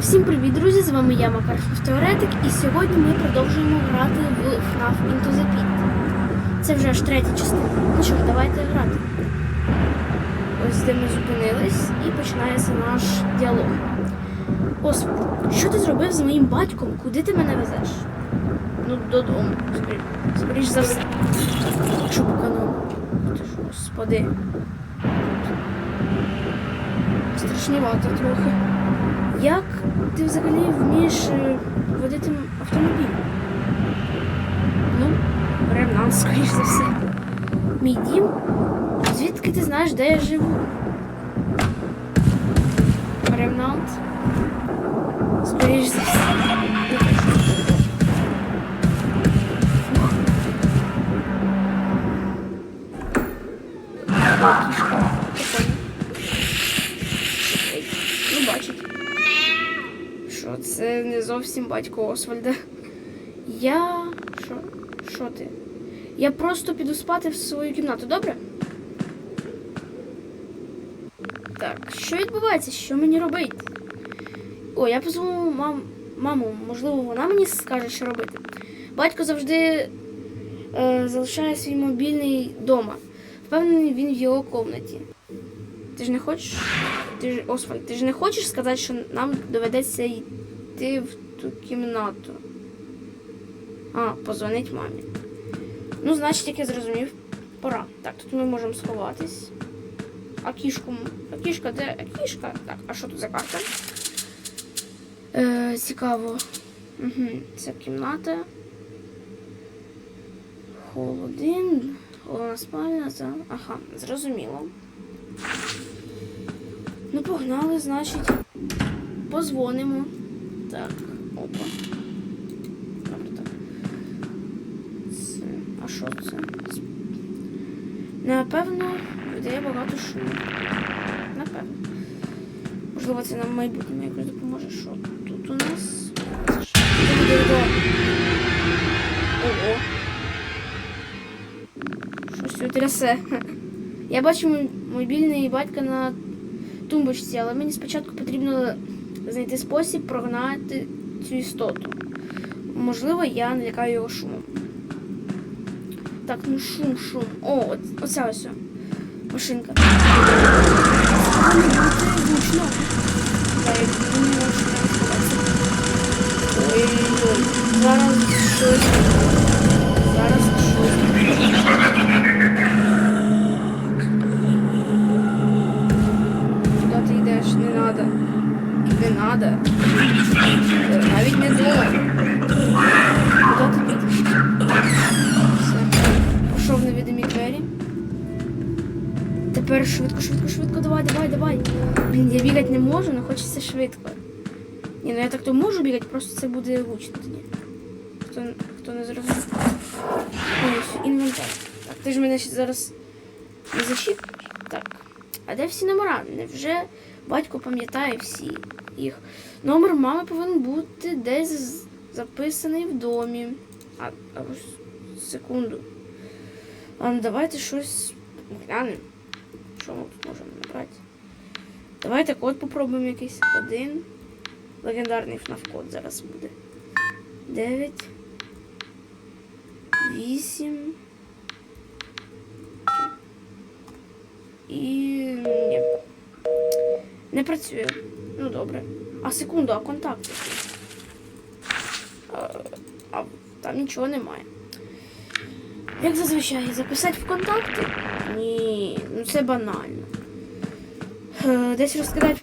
Всім привіт, друзі! З вами я, Макар Теоретик, і сьогодні ми продовжуємо грати в FNAF Into the Pit. Це вже аж третя частина. Ну що давайте грати. Ось де ми зупинились, і починається наш діалог. Освальд, що ти зробив з моїм батьком? Куди ти мене везеш? Ну, додому, скоріш, за все. Якщо покану. Ти ж, господи. Страшнувато трохи. Як ти взагалі вмієш е, водити автомобіль? Ну, ревнант, скоріш за все. Мій дім? Звідки ти знаєш, де я живу? Ревнант? Скоріш за все. Що це не зовсім батько Освальда. Я. Що? Що ти? Я просто піду спати в свою кімнату, добре? Так, що відбувається? Що мені робити? О, я позвоню мам... маму, можливо, вона мені скаже, що робити. Батько завжди е, залишає свій мобільний вдома. Впевнений, він в його кімнаті. Ти ж не хочеш. Ти ж, Освальд, ти ж не хочеш сказати, що нам доведеться йти в ту кімнату. А, позвонить мамі. Ну, значить, як я зрозумів, пора. Так, тут ми можемо сховатись. А кішку. А кішка, де? А кішка? Так, а що тут за карта? Е, цікаво. Угу, це кімната. Хол один. Головна спальня. Це... Ага, зрозуміло. Ну, погнали, значить. Позвонимо. Так, опа. Добре, так. Це. А що це? С- Напевно, видає багато шуму. Напевно. Можливо, це нам в майбутньому якось допоможе. Що тут у нас? Це ж- Диви-диви-диви. Ого. Щось тут трясе. Я бачу мій мобільний батька на тумбочці, але мені спочатку потрібно знайти спосіб прогнати цю істоту. Можливо, я налякаю його шумом. Так, ну шум, шум. О, от, оця ось. Машинка. Ой-ой-ой. Зараз щось. Давай, давай, давай. Блін, я бігати не можу, але хочеться швидко. Ні, ну я так то можу бігати, просто це буде гучно тоді. Хто, хто не зрозумів. Інвентар. Так, ти ж мене зараз не защитиш? Так. А де всі номера? Невже батько пам'ятає всі їх? Номер мами повинен бути десь записаний в домі. А, а секунду. Ладно, давайте щось глянемо. Що ми тут можемо набрати? Давайте код попробуємо якийсь. Один. Легендарний FNAF код зараз буде. Дев'ять. Вісім. І. Ні. Не працює. Ну добре. А секунду, а контакти? А, а там нічого немає. Як зазвичай, записати в контакти? Ні, ну це банально. Е, Десь розкидати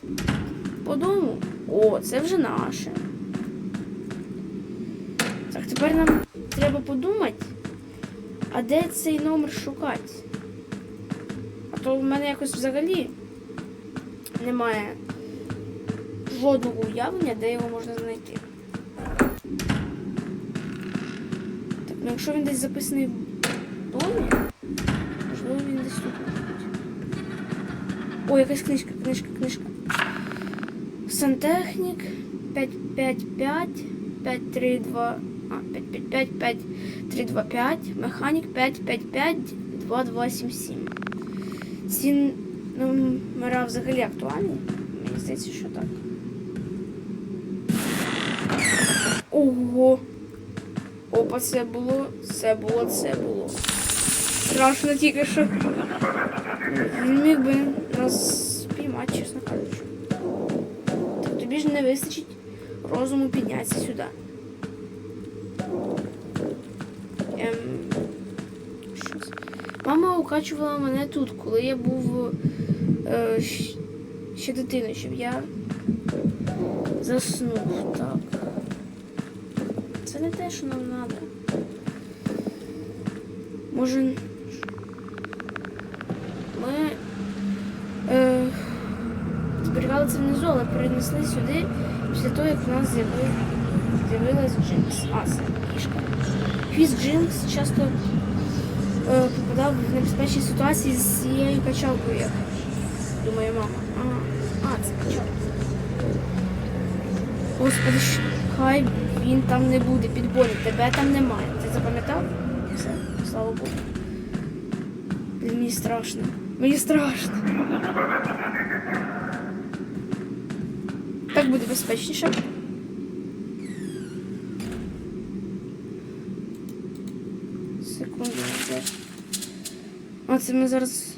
по дому? О, це вже наше. Так, тепер нам треба подумати, а де цей номер шукати? А то в мене якось взагалі немає жодного уявлення, де його можна знайти. Так, ну якщо він десь записаний в домі, можливо він десь може якась книжка, книжка, книжка. Сантехнік 555 532 а, 555 5325 механік 555 2277. Ці номера взагалі актуальні? Мені здається, що так. Ого. Опа, це було, це було, це було. Страшно тільки що. Він міг би нас спіймати, чесно кажучи. Так тобі ж не вистачить розуму піднятися сюди. Ем... Що це? Мама укачувала мене тут, коли я був е, ще дитиною, щоб я заснув. Так. Це не те, що нам треба. Може. Ми е, зберігали це внизу, але перенесли сюди після того, як в нас з'яви- з'явилась Джинкс. Це кішка. Хвіст Джинкс часто е, попадав в небезпечні ситуації з цією качалкою, як думає мама. А, а це качалка. Господи, хай він там не буде під болі, тебе там немає. Ти запам'ятав? Все, слава Богу. Мені страшно. Мені страшно. Так буде безпечніше. Секунду. А це ми зараз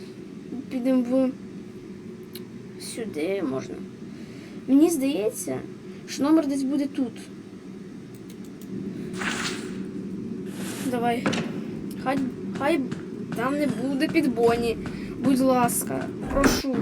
підемо в сюди можна. Мені здається, що номер десь буде тут. Давай. Хай, хай там не буде під Бонні. Будь ласка, прошу.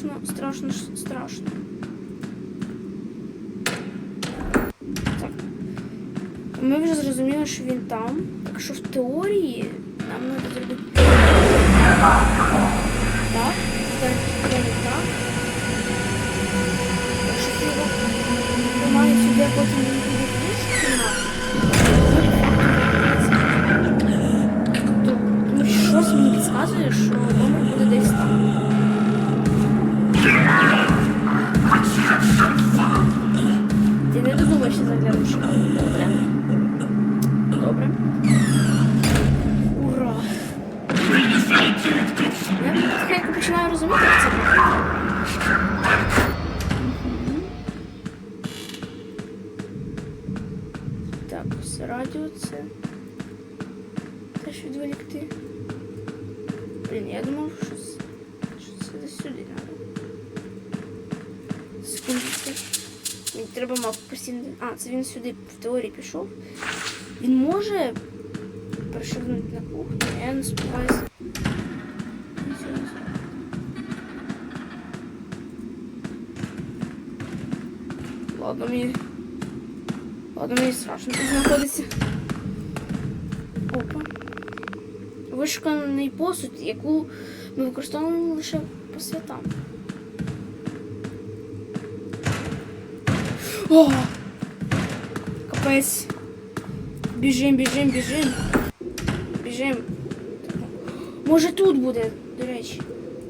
Страшно, страшно, страшно. Так. Ми вже зрозуміли, що він там. Так що в теорії нам треба зробити. Так, так, так, так. Якщо ти його тримаєш сюди, ну, щось мені підказує, що номер буде десь додумаєшся заглянути. Добре. Добре. Ура! Я потихеньку починаю розуміти, як це буде. Мгм. Так, ось радіо це. Теж відволікти. Блін, я думав, що, с- що це десь сюди треба. Треба мав постійно. А, це він сюди в теорії пішов. Він може перешагнути на кухню, я не сподіваюся. Ладно, мені. Ладно, мені страшно тут знаходиться. Опа. Вишуканий посуд, яку ми використовуємо лише по святам. О! Капець. Біжим, біжим, біжим. Біжим. Може тут буде, до речі.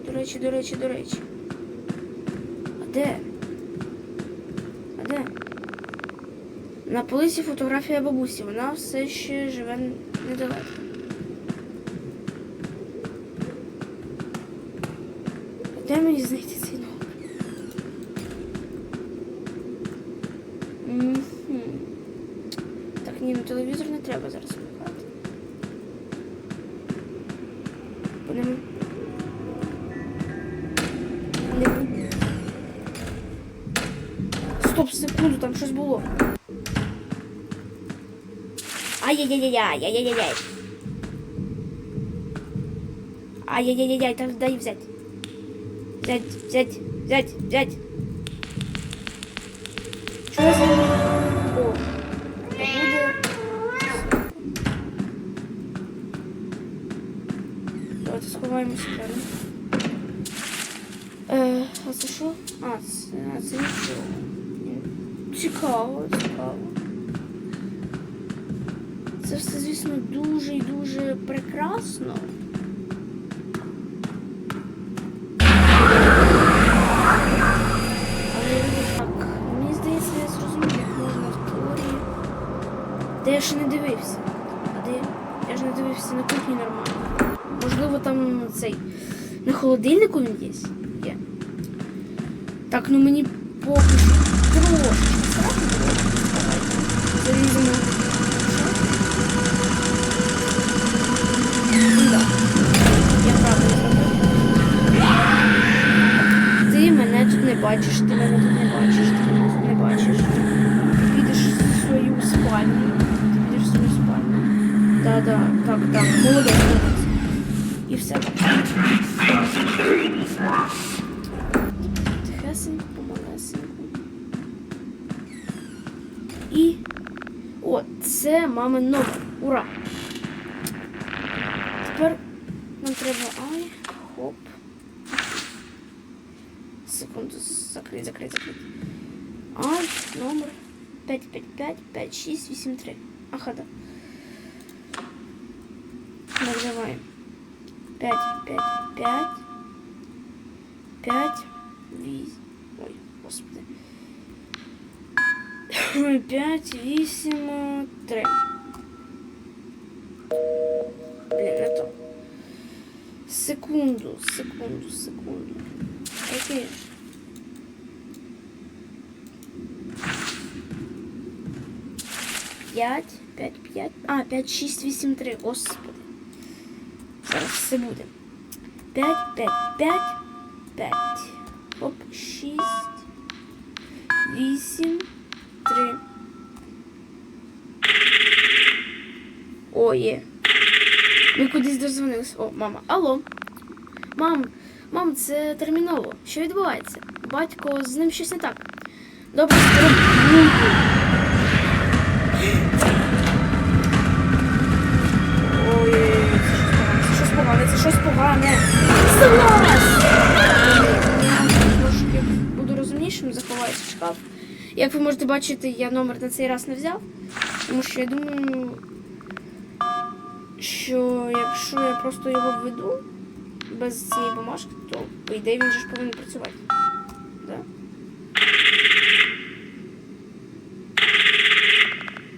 До речі, до речі, до речі. А де? А де? На полиці фотографія бабусі. Вона все ще живе недалеко. А де мені знайти цей номер? Мгм. Так, ні, ну телевізор не треба зараз вмикати. Будемо. Стоп, секунду, там щось було. Ай-яй-яй-яй, ай-яй-яй-яй. Ай-яй-яй-яй, так дай взять. Взять, взять, взять, взять. Что за... По-моєму, е, а це що? А, це, а це нічого. Цікаво, цікаво. Це все, звісно, дуже і дуже прекрасно. Але так, мені здається, я зрозумів, як можна в теорії. Де я ще не дивився. А де я ж не дивився на кухні нормально. Можливо, там цей. На холодильнику він є? Є. Так, ну мені поки трошки страшно. Заліземо. Я правильно. Ти мене тут не бачиш, ти мене тут не бачиш, ти мене тут не бачиш. Ти підеш в свою спальню. Ти підеш в свою спальню. Да, да, так, так, молодець, все. Тихесенько, помалесенько. І. О, це мамин номер. Ура! Тепер нам треба ай, хоп. Секунду, закрить, закрить, закрить. Ай, номер 555 5683. Ага, да. Так, давай. 5, 5, 5, 5, 8. Ой, господи. 5, 8, 3. Блін, не то. Секунду, секунду, секунду. Окей. П'ять, п'ять, п'ять. А, п'ять, шість, вісім, три. Господи. Зараз все буде. П'ять, п'ять, п'ять, п'ять. Оп, шість, вісім, три. О, є. Ми кудись дозвонились. О, мама. Алло. Мам, мам, це терміново. Що відбувається? Батько, з ним щось не так. Добре, скоро щось погане. Я буду розумнішим, заховаюся в шкаф. Як ви можете бачити, я номер на цей раз не взяв, тому що я думаю, що якщо я просто його введу без цієї бумажки, то по ідеї він же ж повинен працювати. Да?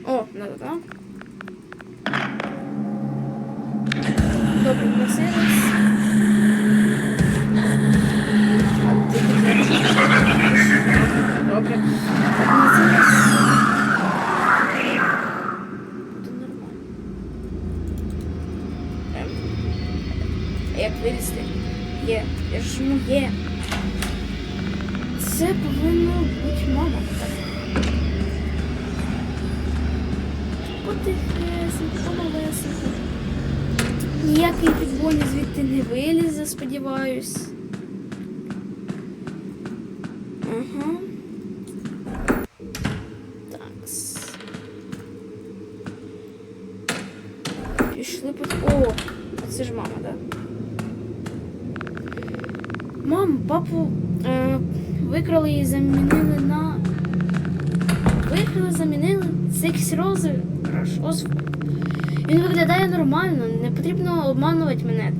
О, надо, да? Добре, як вилізти? Є. Я ж ну є. Це повинно бути мама. Потихесенько, помалесенько. Ніякий підбоні звідти не вилізе, сподіваюсь. Ага. Такс. Пішли по. О! Це ж мама, да? Мам, папу е, викрали і замінили на. Викрали, замінили. Це якийсь розіграш. Він виглядає нормально, не потрібно обманувати мене.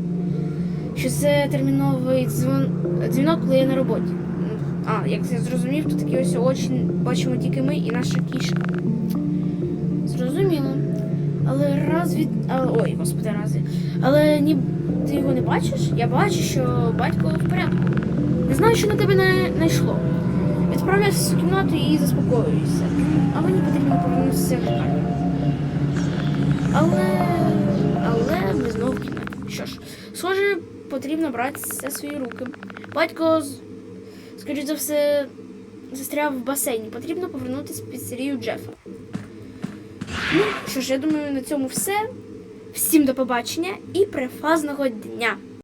Що це терміновий дзвон... дзвінок, коли я на роботі. А, як я зрозумів, то такі ось очі бачимо тільки ми і наша кішка. Зрозуміло. Але раз. А, ой, господи, разві. Але ні, ти його не бачиш? Я бачу, що батько в порядку. Не знаю, що на тебе не знайшло. Відправляйся в кімнату і заспокоюйся. А мені потрібно повернутися в лікарню. Але. Але ми знову кіно. Що ж, схоже, потрібно брати все свої руки. Батько, скоріш за все, застряв в басейні. Потрібно повернутися в піцерію Джефа. Ну, що ж, я думаю, на цьому все. Всім до побачення і префазного дня!